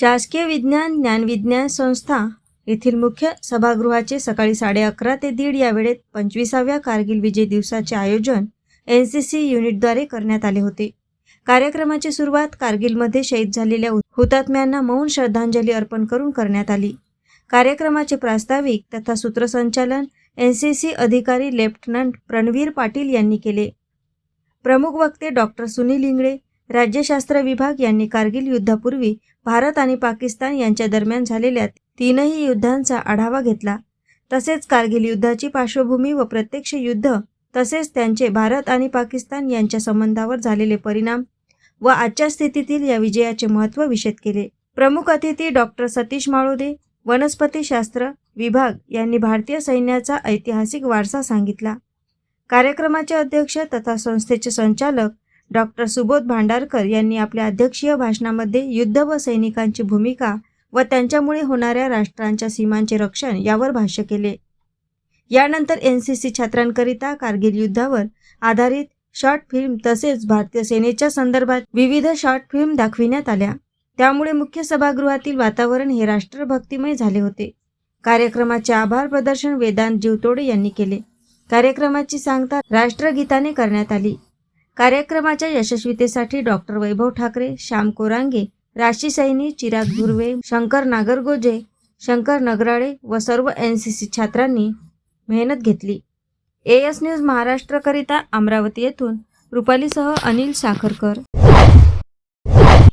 शासकीय विज्ञान ज्ञानविज्ञान संस्था येथील मुख्य सभागृहाचे सकाळी साडे अकरा ते दीड या वेळेत पंचवीसाव्या कारगिल विजय दिवसाचे आयोजन एन सी सी युनिटद्वारे करण्यात आले होते. कार्यक्रमाची सुरुवात कारगिलमध्ये शहीद झालेल्या हुतात्म्यांना मौन श्रद्धांजली अर्पण करून करण्यात आली. कार्यक्रमाचे प्रास्ताविक तथा सूत्रसंचालन एन सी सी अधिकारी लेफ्टनंट प्रणवीर पाटील यांनी केले. प्रमुख वक्ते डॉक्टर सुनील इंगळे राज्यशास्त्र विभाग यांनी कारगिल युद्धापूर्वी भारत आणि पाकिस्तान यांच्या दरम्यान झालेल्या तीनही युद्धांचा आढावा घेतला. तसेच कारगिल युद्धाची पार्श्वभूमी व प्रत्यक्ष युद्ध तसेच त्यांचे भारत आणि पाकिस्तान यांच्या संबंधावर झालेले परिणाम व आजच्या स्थितीतील या विजयाचे महत्त्व विशद केले. प्रमुख अतिथी डॉक्टर सतीश माळोदे वनस्पतीशास्त्र विभाग यांनी भारतीय सैन्याचा ऐतिहासिक वारसा सांगितला. कार्यक्रमाचे अध्यक्ष तथा संस्थेचे संचालक डॉक्टर सुबोध भांडारकर यांनी आपल्या अध्यक्षीय भाषणामध्ये युद्ध व सैनिकांची भूमिका व त्यांच्यामुळे होणाऱ्या राष्ट्रांच्या सीमांचे रक्षण यावर भाष्य केले. यानंतर एन सी सी छात्रांकरिता कारगिल युद्धावर आधारित शॉर्ट फिल्म तसेच भारतीय सेनेच्या संदर्भात विविध शॉर्ट फिल्म दाखविण्यात आल्या. त्यामुळे मुख्य सभागृहातील वातावरण हे राष्ट्रभक्तिमय झाले होते. कार्यक्रमाचे आभार प्रदर्शन वेदांत जीवतोडे यांनी केले. कार्यक्रमाची सांगता राष्ट्रगीताने करण्यात आली. कार्यक्रमाच्या यशस्वीतेसाठी डॉक्टर वैभव ठाकरे श्याम कोरांगे राशी सैनी चिराग धुर्वे शंकर नागरगोजे शंकर नगराळे व सर्व एन सी सी छात्रांनी मेहनत घेतली. ए एस न्यूज महाराष्ट्रकरिता अमरावती येथून रुपालीसह अनिल साखरकर.